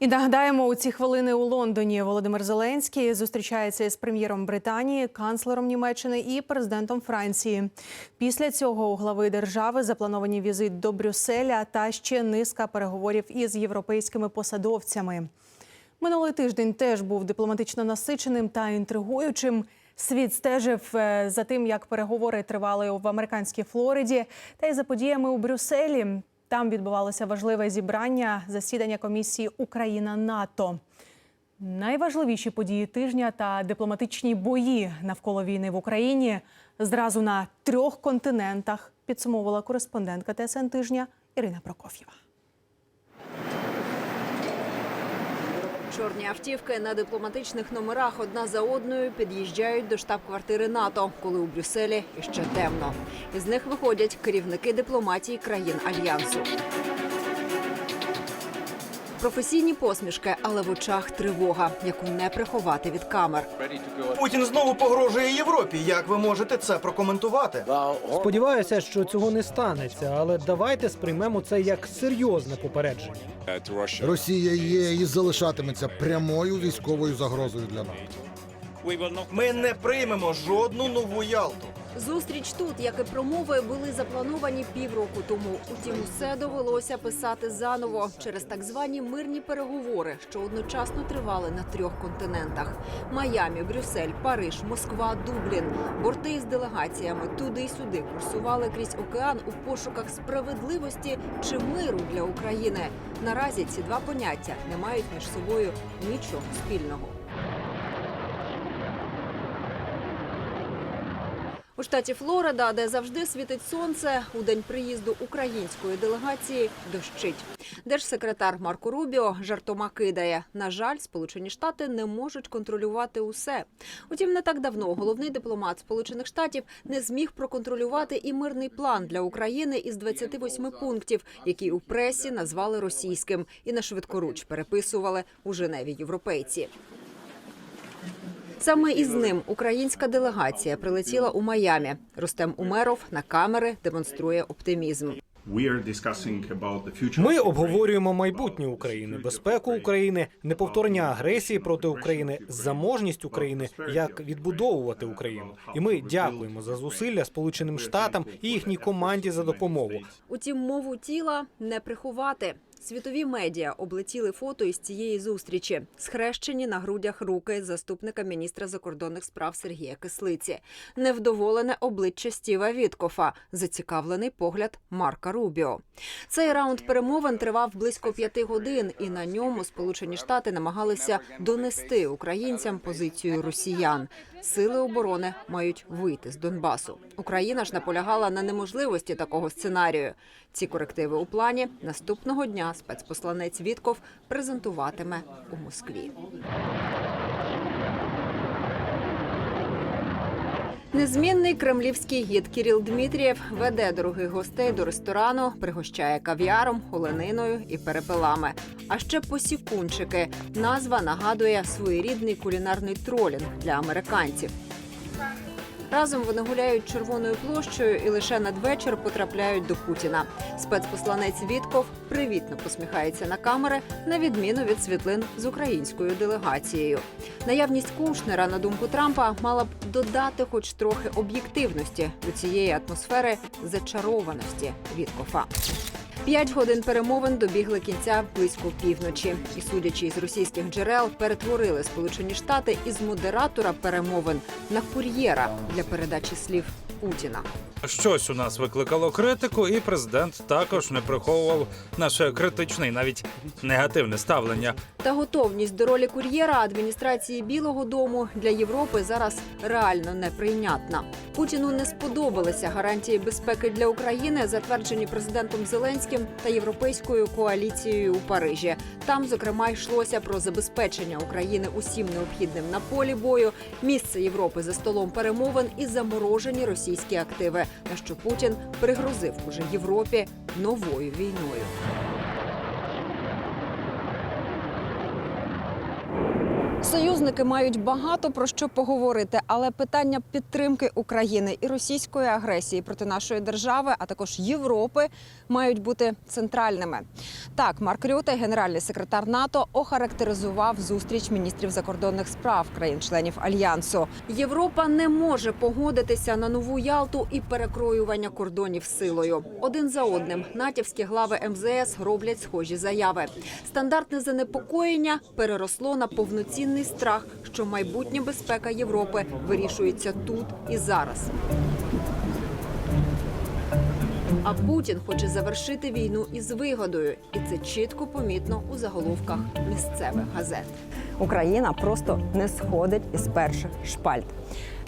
І нагадаємо, у ці хвилини у Лондоні Володимир Зеленський зустрічається із прем'єром Британії, канцлером Німеччини і президентом Франції. Після цього у глави держави заплановані візит до Брюсселя та ще низка переговорів із європейськими посадовцями. Минулий тиждень теж був дипломатично насиченим та інтригуючим. Світ стежив е, за тим, як переговори тривали в американській Флориді, та й за подіями у Брюсселі. Там відбувалося важливе зібрання засідання комісії Україна НАТО. Найважливіші події тижня та дипломатичні бої навколо війни в Україні зразу на трьох континентах підсумовувала кореспондентка ТСН тижня Ірина Прокоф'єва. Чорні автівки на дипломатичних номерах одна за одною під'їжджають до штаб-квартири НАТО, коли у Брюсселі іще темно. Із них виходять керівники дипломатії країн альянсу. Професійні посмішки, але в очах тривога, яку не приховати від камер. Путін знову погрожує Європі. Як ви можете це прокоментувати? Сподіваюся, що цього не станеться, але давайте сприймемо це як серйозне попередження. Росія є і залишатиметься прямою військовою загрозою для НАТО. Ми не приймемо жодну нову Ялту. Зустріч тут, як і промови, були заплановані півроку тому. Утім, усе довелося писати заново через так звані мирні переговори, що одночасно тривали на трьох континентах: Майамі, Брюссель, Париж, Москва, Дублін. Борти із делегаціями туди й сюди курсували крізь океан у пошуках справедливості чи миру для України. Наразі ці два поняття не мають між собою нічого спільного. У штаті Флорида, де завжди світить сонце, у день приїзду української делегації дощить. Держсекретар Марко Рубіо жартома кидає. На жаль, Сполучені Штати не можуть контролювати усе. Утім, не так давно головний дипломат Сполучених Штатів не зміг проконтролювати і мирний план для України із 28 пунктів, які у пресі назвали російським, і на швидкоруч переписували у Женеві європейці. Саме із ним українська делегація прилетіла у Майамі. Рустем Умеров на камери демонструє оптимізм. Ми обговорюємо майбутнє України, безпеку України, неповторення агресії проти України, заможність України, як відбудовувати Україну. І ми дякуємо за зусилля Сполученим Штатам і їхній команді за допомогу. Утім, мову тіла не приховати. Світові медіа облетіли фото із цієї зустрічі, схрещені на грудях руки заступника міністра закордонних справ Сергія Кислиці, невдоволене обличчя Стіва Віткофа, зацікавлений погляд Марка Рубіо. Цей раунд перемовин тривав близько п'яти годин, і на ньому Сполучені Штати намагалися донести українцям позицію росіян. Сили оборони мають вийти з Донбасу. Україна ж наполягала на неможливості такого сценарію. Ці корективи у плані наступного дня спецпосланець Вітков презентуватиме у Москві. Незмінний кремлівський гід Кіріл Дмитрієв веде дорогих гостей до ресторану, пригощає кав'яром, олениною і перепелами. А ще посікунчики. Назва нагадує своєрідний кулінарний тролінг для американців. Разом вони гуляють червоною площею і лише надвечір потрапляють до Путіна. Спецпосланець Вітков привітно посміхається на камери, на відміну від світлин з українською делегацією. Наявність Кушнера, на думку Трампа, мала б додати хоч трохи об'єктивності до цієї атмосфери зачарованості Віткофа. П'ять годин перемовин добігли кінця близько півночі, і судячи із російських джерел, перетворили Сполучені Штати із модератора перемовин на кур'єра для передачі слів Путіна. Щось у нас викликало критику, і президент також не приховував наше критичне і навіть негативне ставлення. Та готовність до ролі кур'єра адміністрації Білого Дому для Європи зараз реально неприйнятна. Путіну не сподобалися гарантії безпеки для України, затверджені президентом Зеленським та європейською коаліцією у Парижі. Там, зокрема, йшлося про забезпечення України усім необхідним на полі бою, місце Європи за столом перемовин і заморожені російські активи, на що Путін пригрозив уже Європі новою війною. Союзники мають багато про що поговорити, але питання підтримки України і російської агресії проти нашої держави, а також Європи, мають бути центральними. Так, Марк Рюте, генеральний секретар НАТО, охарактеризував зустріч міністрів закордонних справ країн-членів альянсу. Європа не може погодитися на нову Ялту і перекроювання кордонів силою. Один за одним натівські глави МЗС роблять схожі заяви. Стандартне занепокоєння переросло на повноцінний страх, що майбутня безпека Європи вирішується тут і зараз. А Путін хоче завершити війну із вигодою, і це чітко помітно у заголовках місцевих газет. Україна просто не сходить із перших шпальт.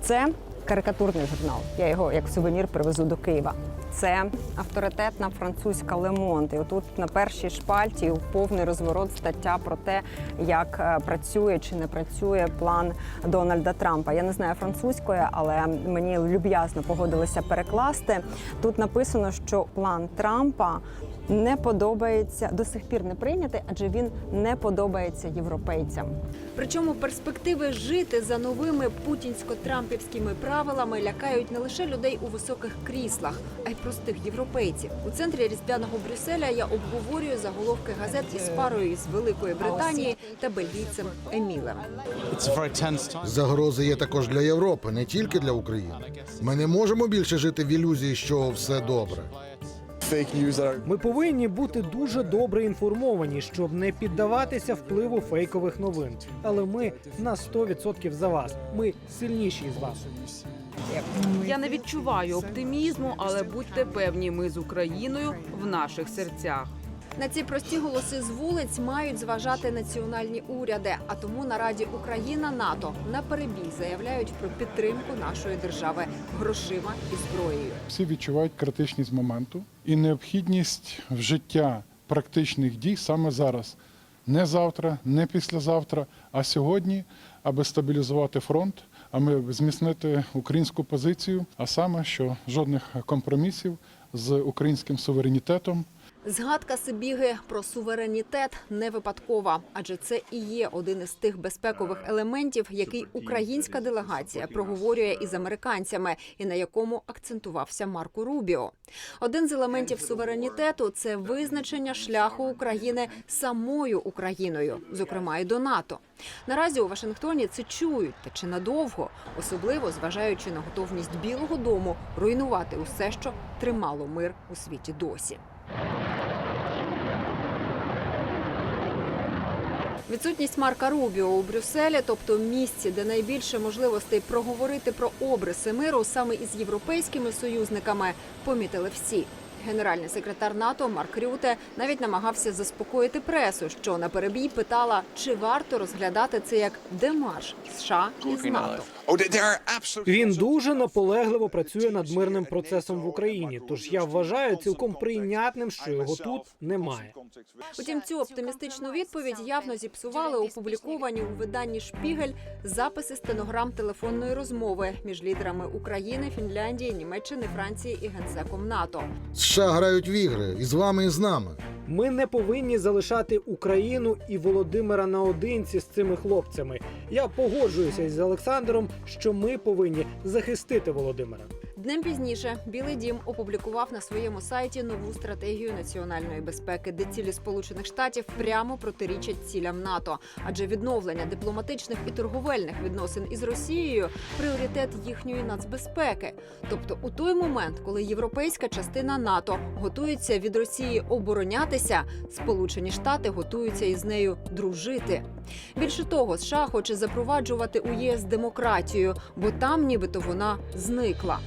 Це карикатурний журнал. Я його як сувенір привезу до Києва. Це авторитетна французька Лемонт. І Тут на першій шпальті повний розворот стаття про те, як е, працює чи не працює план Дональда Трампа. Я не знаю французької, але мені люб'язно погодилися перекласти. Тут написано, що план Трампа не подобається до сих пір не прийнятий, адже він не подобається європейцям. Причому перспективи жити за новими путінсько-трампівськими правилами лякають не лише людей у високих кріслах, а й простих європейців. У центрі різдвяного Брюсселя я обговорюю заголовки газет із парою із Великої Британії та бельгійцем Емілем. Загрози є також для Європи, не тільки для України. Ми не можемо більше жити в ілюзії, що все добре. Ми повинні бути дуже добре інформовані, щоб не піддаватися впливу фейкових новин. Але ми на 100% за вас. Ми сильніші з вас. Я не відчуваю оптимізму, але будьте певні, ми з Україною в наших серцях. На ці прості голоси з вулиць мають зважати національні уряди. А тому на Раді Україна НАТО на перебій заявляють про підтримку нашої держави грошима і зброєю. Всі відчувають критичність моменту і необхідність вжиття практичних дій саме зараз. Не завтра, не післязавтра, а сьогодні, аби стабілізувати фронт, аби зміцнити українську позицію, а саме, що жодних компромісів з українським суверенітетом Згадка Сибіги про суверенітет не випадкова, адже це і є один із тих безпекових елементів, який українська делегація проговорює із американцями, і на якому акцентувався Марко Рубіо. Один з елементів суверенітету це визначення шляху України самою Україною, зокрема і до НАТО. Наразі у Вашингтоні це чують, та чи надовго, особливо зважаючи на готовність Білого Дому руйнувати усе, що тримало мир у світі досі. Відсутність Марка Рубіо у Брюсселі, тобто місці, де найбільше можливостей проговорити про обриси миру саме із європейськими союзниками, помітили всі. Генеральний секретар НАТО Марк Рюте навіть намагався заспокоїти пресу, що на перебій питала, чи варто розглядати це як демарш США із НАТО. Він дуже наполегливо працює над мирним процесом в Україні. Тож я вважаю цілком прийнятним, що його тут немає. Утім, цю оптимістичну відповідь явно зіпсували опубліковані у виданні Шпігель записи стенограм телефонної розмови між лідерами України, Фінляндії, Німеччини, Франції і генсеком НАТО. США грають в ігри і з вами, і з нами. Ми не повинні залишати Україну і Володимира наодинці з цими хлопцями. Я погоджуюся із Олександром, що ми повинні захистити Володимира. Днем пізніше Білий Дім опублікував на своєму сайті нову стратегію національної безпеки, де цілі Сполучених Штатів прямо протирічать цілям НАТО, адже відновлення дипломатичних і торговельних відносин із Росією пріоритет їхньої нацбезпеки. Тобто, у той момент, коли європейська частина НАТО готується від Росії оборонятися, Сполучені Штати готуються із нею дружити. Більше того, США хоче запроваджувати у ЄС демократію, бо там, нібито, вона зникла.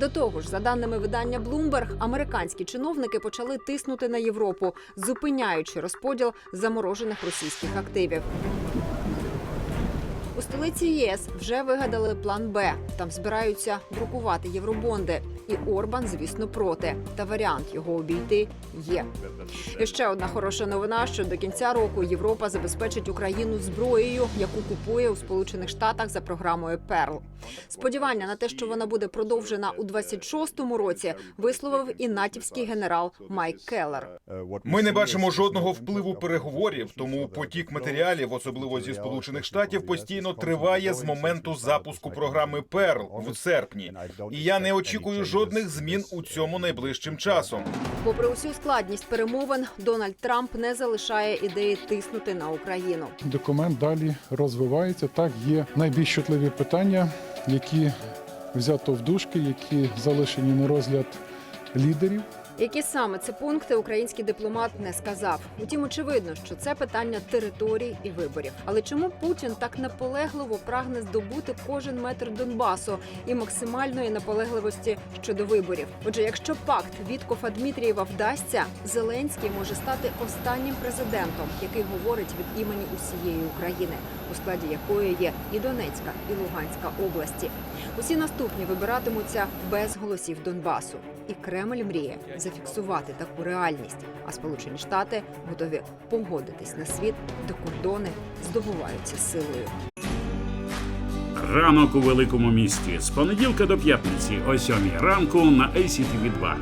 До того ж, за даними видання Bloomberg, американські чиновники почали тиснути на Європу, зупиняючи розподіл заморожених російських активів. У столиці ЄС вже вигадали план Б. Там збираються друкувати євробонди. І Орбан, звісно, проти. Та варіант його обійти є. І ще одна хороша новина: що до кінця року Європа забезпечить Україну зброєю, яку купує у Сполучених Штатах за програмою Перл. Сподівання на те, що вона буде продовжена у 26-му році, висловив і натівський генерал Майк Келлер. Ми не бачимо жодного впливу переговорів, тому потік матеріалів, особливо зі сполучених штатів, постійно триває з моменту запуску програми Перл в серпні. І я не очікую жодних змін у цьому найближчим часом. Попри усю складність перемовин, Дональд Трамп не залишає ідеї тиснути на Україну. Документ далі розвивається. Так, є найбільш чутливі питання, які взято в дужки, які залишені на розгляд лідерів. Які саме це пункти український дипломат не сказав. Утім, очевидно, що це питання територій і виборів. Але чому Путін так наполегливо прагне здобути кожен метр Донбасу і максимальної наполегливості щодо виборів? Отже, якщо пакт Віткофа Дмитрієва вдасться, Зеленський може стати останнім президентом, який говорить від імені усієї України, у складі якої є і Донецька, і Луганська області. Усі наступні вибиратимуться без голосів Донбасу. І Кремль мріє зафіксувати таку реальність. А Сполучені Штати готові погодитись на світ, де кордони здобуваються силою. Ранок у великому місті з понеділка до п'ятниці о 7 ранку на ACTV 2